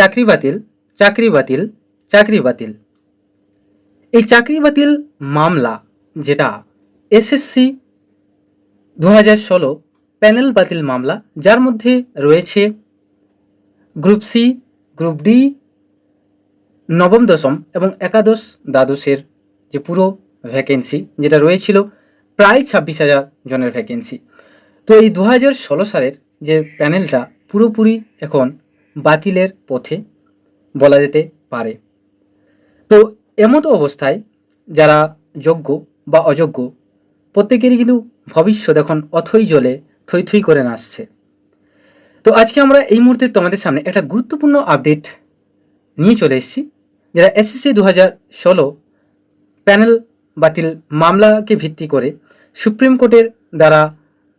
চাকরি বাতিল চাকরি বাতিল চাকরি বাতিল। এই চাকরি বাতিল মামলা, যেটা এসএসসি দু হাজার ষোলো প্যানেল বাতিল মামলা, যার মধ্যে রয়েছে গ্রুপ সি, গ্রুপ ডি, নবম, দশম এবং একাদশ দ্বাদশের যে পুরো ভ্যাকেন্সি যেটা রয়েছিল প্রায় ছাব্বিশ হাজার জনের ভ্যাকেন্সি তো এই দু হাজার ষোলো সালের যে প্যানেলটা পুরোপুরি এখন বাতিলের পথে বলা যেতে পারে। তো এমতো অবস্থায় যারা যোগ্য বা অযোগ্য, প্রত্যেকেরই কিন্তু ভবিষ্যৎ এখন অথই জলে থই থই করে নাচছে। তো আজকে আমরা এই মুহূর্তে তোমাদের সামনে একটা গুরুত্বপূর্ণ আপডেট নিয়ে চলে এসেছি, যেটা এসএসসি দু হাজার ষোলো প্যানেল বাতিল মামলাকে ভিত্তি করে সুপ্রিম কোর্টের দ্বারা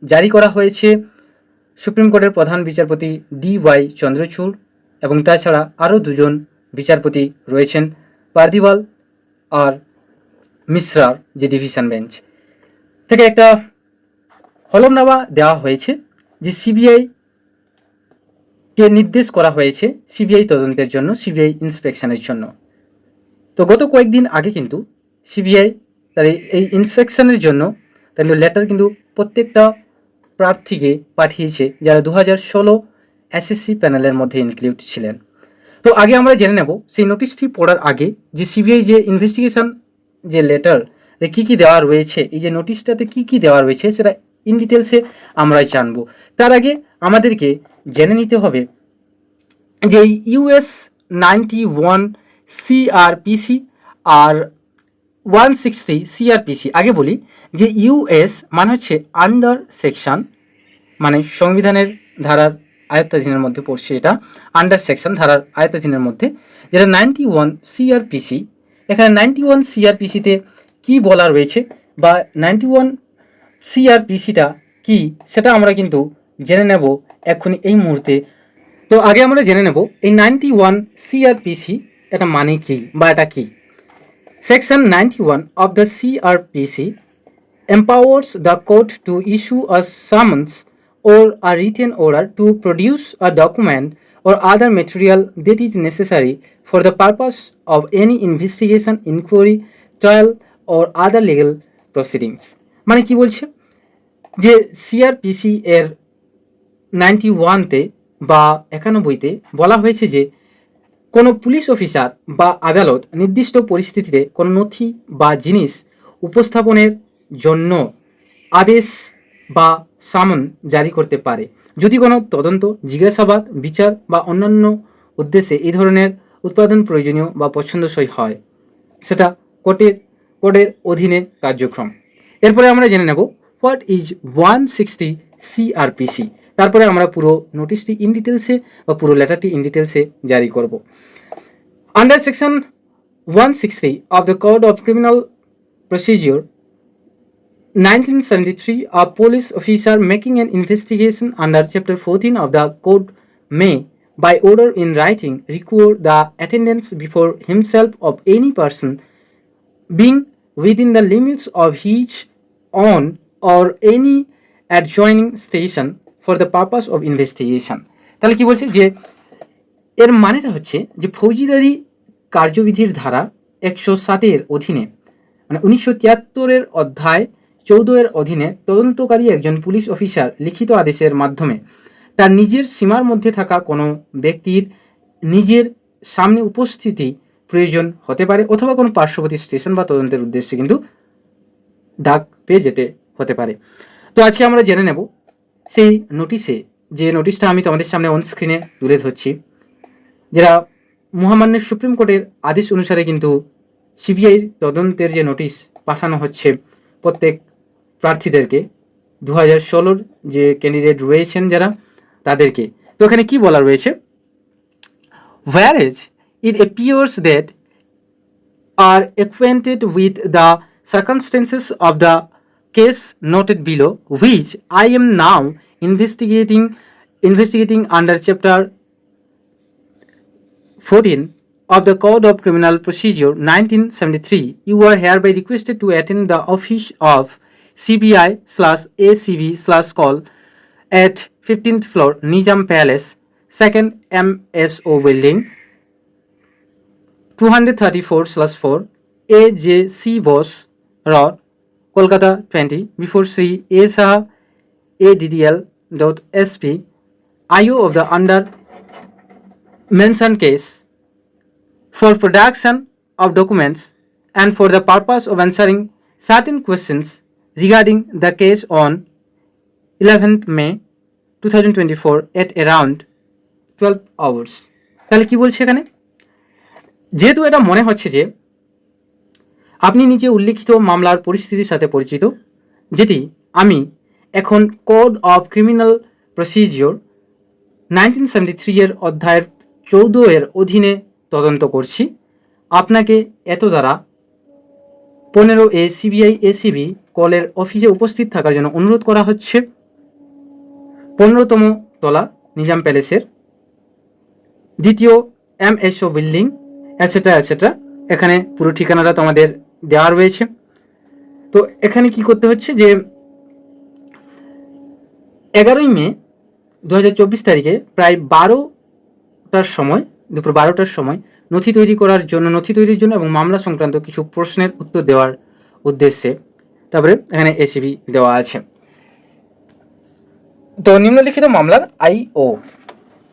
জারি করা হয়েছে। সুপ্রিম কোর্টের প্রধান বিচারপতি ডি ওয়াই চন্দ্রচূড় এবং তাছাড়া আরও দুজন বিচারপতি রয়েছেন পার্দিওয়াল আর মিশ্রার যে ডিভিশন বেঞ্চ। থেকে একটা হলমনামা দেওয়া হয়েছে যে সিবিআই কে নির্দেশ করা হয়েছে সিবিআই তদন্তের জন্য, সিবিআই ইন্সপেকশনের জন্য। তো গত কয়েকদিন আগে কিন্তু সিবিআই তার এই- ইন্সপেকশনের জন্য তাদের লেটার কিন্তু প্রত্যেকটা প্রার্থীকে পাঠিয়েছে যারা দু হাজার ষোলো এসএসসি প্যানেলের মধ্যে ইনক্লুড ছিলেন। তো আগে আমরা জেনে নেব, সেই নোটিশটি পড়ার আগে যে সিবিআই যে ইনভেস্টিগেশন যে লেটার কী কী দেওয়া রয়েছে, এই যে নোটিশটাতে কী কী দেওয়া রয়েছে সেটা ইন ডিটেলসে আমরা জানব। তার আগে আমাদেরকে জেনে নিতে হবে যে ইউএস নাইনটি ওয়ান সিআরপিসি আর ওয়ান সিক্সটি সিআরপিসি আগে বলি যে ইউএস মানে হচ্ছে আন্ডার সেকশন মানে সংবিধানের ধারার আয়ত্তাধীনের মধ্যে পড়ছে এটা আন্ডার সেকশন ধারার আয়ত্তাধীনের মধ্যে, যেটা নাইনটি ওয়ান সিআরপিসি এখানে নাইনটি ওয়ান সিআরপিসিতে কী বলা রয়েছে বা নাইনটি ওয়ান সিআরপিসিটা কি, সেটা আমরা কিন্তু জেনে নেব এক্ষুনি এই মুহূর্তে। তো আগে আমরা জেনে নেব এই নাইনটি ওয়ান সিআরপিসি এটা মানে কি বা এটা কি। Ninety one of the CrPC empowers the court to issue a summons or a written order to produce a document or other material that is necessary for the purpose of any investigation, inquiry, trial or other legal proceedings. মানে কি বলছে যে CrPC এর ninety ওয়ানতে বা একানব্বইতে বলা হয়েছে যে কোনো পুলিশ অফিসার বা আদালত নির্দিষ্ট পরিস্থিতিতে কোনো নথি বা জিনিস উপস্থাপনের জন্য আদেশ বা সামন জারি করতে পারে। যদি কোনো তদন্ত, জিজ্ঞাসাবাদ, বিচার বা অন্যান্য উদ্দেশ্যে এই ধরনের উৎপাদন প্রয়োজনীয় বা পছন্দসই হয়, সেটা কোর্টের কোর্টের অধীনে কার্যক্রম। এরপরে আমরা জেনে নেব, what is one sixty CrPC? তারপরে আমরা পুরো নোটিশটি ইন ডিটেলসে বা পুরো লেটারটি ইন ডিটেলসে জারি করব under section one sixty of the code of criminal procedure 1973, a police officer making an investigation under Chapter 14 of the Code may, by order in writing, require the attendance before himself of any person being within the limits of his own or any adjoining station for the purpose of investigation. তাহলে কি বলছে যে, এর মানেটা হচ্ছে যে ফৌজিদারি কার্যবিধির ধারা একশো ষাটের অধীনে মানে উনিশশো তিয়াত্তরের অধ্যায় চৌদ্দ এর অধীনে তদন্তকারী একজন পুলিশ অফিসার লিখিত আদেশের মাধ্যমে তার নিজের সীমার মধ্যে থাকা কোনো ব্যক্তির নিজের সামনে উপস্থিতি প্রয়োজন হতে পারে অথবা কোনো পার্শ্ববর্তী স্টেশন বা তদন্তের উদ্দেশ্যে কিন্তু ডাক পেয়ে যেতে হতে পারে তো আজকে আমরা জেনে নেব সেই নোটিশে যে নোটিশটা আমি তোমাদের সামনে অন স্ক্রিনে তুলে ধরছি, যেটা মহামান্য সুপ্রিম কোর্টের আদেশ অনুসারে কিন্তু সিবিআইর তদন্তের যে নোটিশ পাঠানো হচ্ছে প্রত্যেক প্রার্থীদেরকে দু হাজার ষোলোর যে ক্যান্ডিডেট রয়েছেন যারা, তাদেরকে। তো এখানে কি বলা রয়েছে? Whereas, it appears that are acquainted with the circumstances of the case noted below, which i am now investigating investigating under chapter 14 of the Code of Criminal Procedure 1973, you are hereby requested to attend the office of CBI slash ACV slash call at 15th floor Nizam Palace, second M S O building two hundred thirty four slash four A J C Bose road Kolkata twenty before Shri A Saha ADDL dot SP IO of the under mentioned case for production of documents and for the purpose of answering certain questions regarding the case on 11th May 2024 at around 12 hours তাহলে কি বলছে এখানে যেহেতু এটা মনে হচ্ছে যে আপনি নিচে উল্লিখিত মামলার পরিস্থিতির সাথে পরিচিত যেটি আমি এখন code of criminal procedure nineteen seventy three এর অধ্যায়ের চৌদ্দ এর অধীনে তদন্ত করছি। আপনাকে এত দ্বারা পনেরো এ সিবিআই এসিবি কলের অফিসে উপস্থিত থাকার জন্য অনুরোধ করা হচ্ছে। পনেরোতম তলা, নিজাম প্যালেসের। দ্বিতীয় M SO building etcetera etcetera এখানে পুরো ঠিকানাটা তোমাদের দেওয়া রয়েছে। তো এখানে কি করতে হচ্ছে যে এগারোই মে দু হাজার চব্বিশ তারিখে প্রায় বারোটার সময়, দুপুর বারোটার সময় নথি তৈরি করার জন্য, নথি তৈরির জন্য এবং মামলা সংক্রান্ত কিছু প্রশ্নের উত্তর দেওয়ার উদ্দেশ্যে তারপরে এখানে এসিবি দেওয়া আছে। তো নিম্নলিখিত মামলার আইও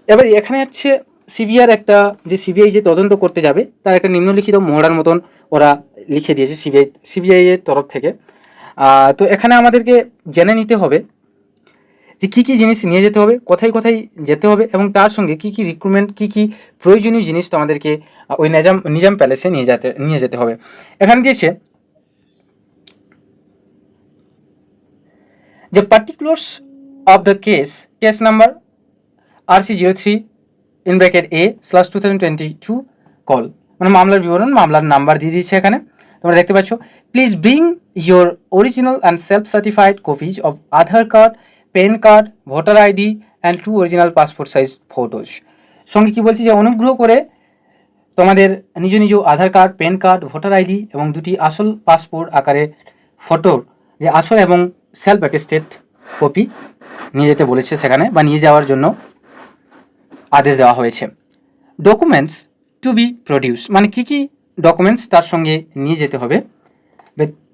এবার এখানে হচ্ছে সিবিআর একটা, যে সিবিআই যে তদন্ত করতে যাবে, তার একটা নিম্নলিখিত মোহরার মতন ওরা লিখে দিয়েছে সিবিআই সিবিআই এর তরফ থেকে। তো এখানে আমাদেরকে জেনে নিতে হবে যে কী কী জিনিস নিয়ে যেতে হবে, কোথায় কোথায় যেতে হবে এবং তার সঙ্গে কী কী রিক্রুটমেন্ট কী কী প্রয়োজনীয় জিনিস তো আমাদেরকে ওই নিজাম নিজাম প্যালেসে নিয়ে যেতে নিয়ে যেতে হবে। এখানে দিয়েছে যে particulars of the case case number R C zero three in bracket A slash two thousand twenty two call মানে মামলার বিবরণ, মামলার নাম্বার দিয়ে দিচ্ছে এখানে। তোমরা দেখতে পাচ্ছ please bring your original and self certified copies of Aadhaar card pan card, voter ID and two original passport size photos সঙ্গে কি বলছি যে অনুগ্রহ করে তোমাদের নিজ নিজ Aadhaar card pan card, voter ID এবং দুটি আসল পাসপোর্ট আকারে ফটোর যে আসল এবং সেলফ অ্যাটেস্টেড কপি নিয়ে যেতে বলেছে সেখানে বা নিয়ে যাওয়ার জন্য আদেশ দেওয়া হয়েছে। ডকুমেন্টস টু বি প্রডিউস মানে কি কি ডকুমেন্টস তার সঙ্গে নিয়ে যেতে হবে?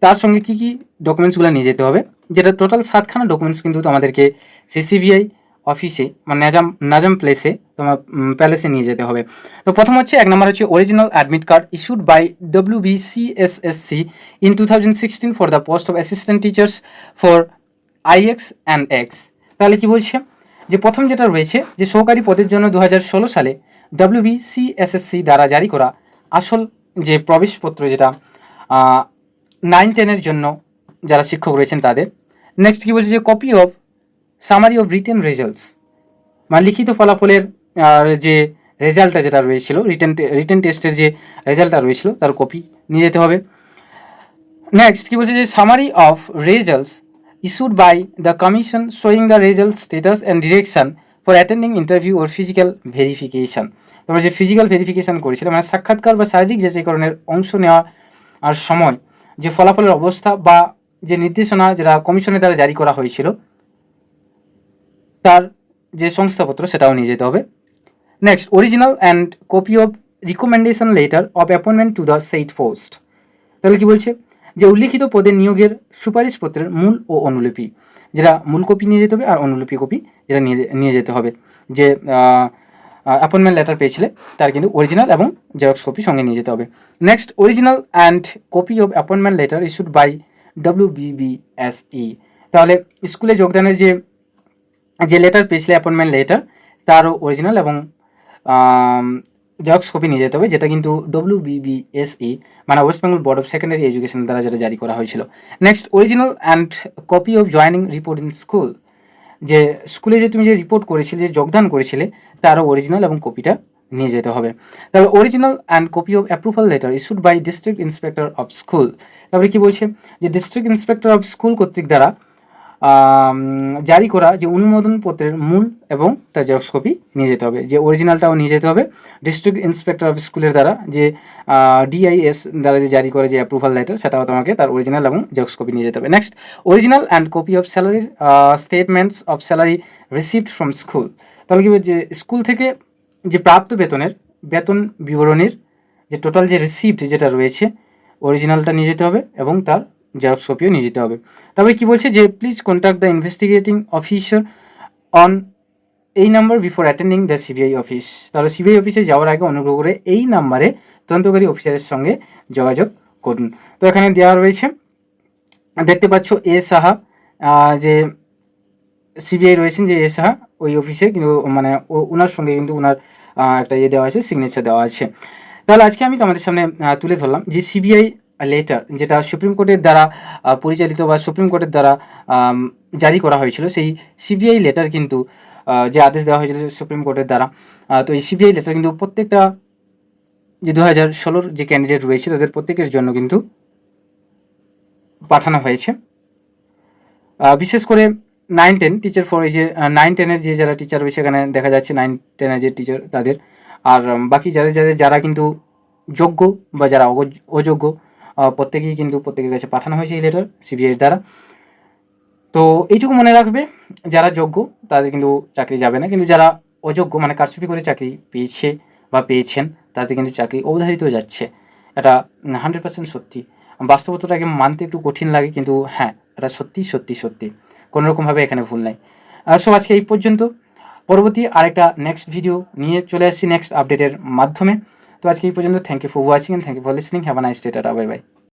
তার সঙ্গে কি কি ডকুমেন্টসগুলো নিয়ে যেতে হবে? যেটা টোটাল সাতখানা ডকুমেন্টস কিন্তু আমাদেরকে সিসিবিআই অফিসে মানে নাজাম নাজাম প্লেসে তোমার প্যালেসে নিয়ে যেতে হবে। তো প্রথম হচ্ছে, এক নম্বর হচ্ছে original admit card issued by W B C S S C in two thousand sixteen for the post of assistant teachers for IX and X তাহলে কি বলছে? যে প্রথম যেটা রয়েছে, যে সহকারী পদের জন্য দু হাজার ষোলো সালে W B C S S C দ্বারা জারি করা আসল যে প্রবেশপত্র যেটা নাইন টেনের জন্য যারা শিক্ষক রয়েছেন তাদের। নেক্সট কি বলছে যে copy of summary of written results মানে লিখিত ফলাফলের যে রেজাল্টটা যেটা রয়েছিল রিটেন রিটেন টেস্টের যে রেজাল্টটা রয়েছিল, তার কপি নিয়ে যেতে হবে। নেক্সট কি বলছে যে summary of results issued by the commission showing the result status and direction for attending interview or physical verification তোমরা যে ফিজিক্যাল ভেরিফিকেশান করেছিলে মানে সাক্ষাৎকার বা শারীরিক যাচাইকরণের অংশ নেওয়া আর সময়, যে ফলাফলের অবস্থা বা যে নির্দেশনা যেটা কমিশনের দ্বারা জারি করা হয়েছিল, তার যে সংস্থাপত্র সেটাও নিয়ে যেতে হবে। Next original and copy of recommendation letter of appointment to the said post তাহলে কি বলছে? যে উল্লিখিত পদে নিয়োগের সুপারিশপত্রের মূল ও অনুলিপি, যেটা মূল কপি নিয়ে যেতে হবে আর অনুলিপি কপি যেটা নিয়ে নিয়ে যেতে হবে। যে অ্যাপয়েন্টমেন্ট লেটার পেয়েছিলে, তার কিন্তু অরিজিনাল এবং জেরক্স কপি সঙ্গে নিয়ে যেতে হবে। Next original and copy of appointment letter issued by W BBSE তাহলে স্কুলে যোগদানের যে যে লেটার পেয়েছিলে অ্যাপয়েন্টমেন্ট লেটার তারও অরিজিনাল এবং জেরক্স কপি নিয়ে যেতে হবে, যেটা কিন্তু ডব্লিউ বিবিএসই মানে West Bengal board of secondary education দ্বারা যেটা জারি করা হয়েছিল। Next original and copy of joining report in school যে স্কুলে যে তুমি যে রিপোর্ট করেছিলে, যে যোগদান করেছিলে, তারও অরিজিনাল এবং কপিটা নিয়ে যেতে হবে। তারপর original and copy of approval letter issued by district inspector of school তারপরে কি বলছে? যে ডিস্ট্রিক্ট ইন্সপেক্টর অফ স্কুল কর্তৃক দ্বারা জারি করা যে অনুমোদন পত্রের মূল এবং তার জেরক্স কপি নিয়ে যেতে হবে। যে অরিজিনালটাও নিয়ে যেতে হবে। ডিস্ট্রিক্ট ইন্সপেক্টর অফ স্কুলের দ্বারা যে ডিআইএস দ্বারা যে জারি করে যে অ্যাপ্রুভাল লেটার সেটাও তোমাকে তার অরিজিনাল এবং জেরক্স কপি নিয়ে যেতে হবে। Next original and copy of salary statements of salary received from school তাহলে কি যে স্কুল থেকে যে প্রাপ্ত বেতনের, বেতন বিবরণীর যে টোটাল যে রিসিপ্ট যেটা রয়েছে অরিজিনালটা নিয়ে যেতে হবে এবং তার জেরক্স কপিও নিয়ে যেতে হবে। তবে কি বলছে যে please contact the investigating officer on এই number before attending the CBI office তাহলে সিবিআই অফিসে যাওয়ার আগে অনুগ্রহ করে এই নাম্বারে তদন্তকারী অফিসারের সঙ্গে যোগাযোগ করুন। তো এখানে দেওয়া রয়েছে, দেখতে পাচ্ছ এ সাহা যে সিবিআই রয়েছেন যে এ সাহা ওই অফিসে কিন্তু মানে ওনার সঙ্গে কিন্তু ওনার একটা ইয়ে দেওয়া আছে সিগনেচার দেওয়া আছে। তাহলে আজকে আমি তোমাদের সামনে তুলে ধরলাম যে সিবিআই লেটার যেটা সুপ্রিম কোর্টের দ্বারা পরিচালিত বা সুপ্রিম কোর্টের দ্বারা জারি করা হয়েছিল, সেই সিবিআই লেটার কিন্তু যে আদেশ দেওয়া হয়েছিল সুপ্রিম কোর্টের দ্বারা তো এই সিবিআই লেটার কিন্তু প্রত্যেকটা, যে দু হাজার ষোলোর যে ক্যান্ডিডেট রয়েছে, তাদের প্রত্যেকের জন্য কিন্তু পাঠানো হয়েছে। বিশেষ করে নাইন টেন টিচার ফর এই যে নাইন টেনের যে যারা টিচার রয়েছে, এখানে দেখা যাচ্ছে নাইন টেনের যে টিচার তাদের। আর বাকি যাদের যাদের, যারা কিন্তু যোগ্য বা যারা অযোগ্য প্রত্যেকেই কিন্তু প্রত্যেকের কাছে পাঠানো হয়েছে এই লেটার সিবিআইয়ের দ্বারা। তো এইটুকু মনে রাখবে, যারা যোগ্য, তাদের কিন্তু চাকরি যাবে না। কিন্তু যারা অযোগ্য মানে কারচুপি করে চাকরি পেয়েছে বা পেয়েছেন তাদের কিন্তু চাকরি অবধারিত যাচ্ছে। এটা হান্ড্রেড পার্সেন্ট সত্যি। বাস্তবতাটাকে মানতে একটু কঠিন লাগে, কিন্তু হ্যাঁ এটা সত্যি সত্যি সত্যি। কোনো রকমভাবে এখানে ভুল নাই। সো আজকে এই পর্যন্ত। পরবর্তী আরেকটা নেক্সট ভিডিও নিয়ে চলে আসছি নেক্সট আপডেটের মাধ্যমে। তো আজকে এই পর্যন্ত। Thank you for watching thank you for listening have a nice day bye bye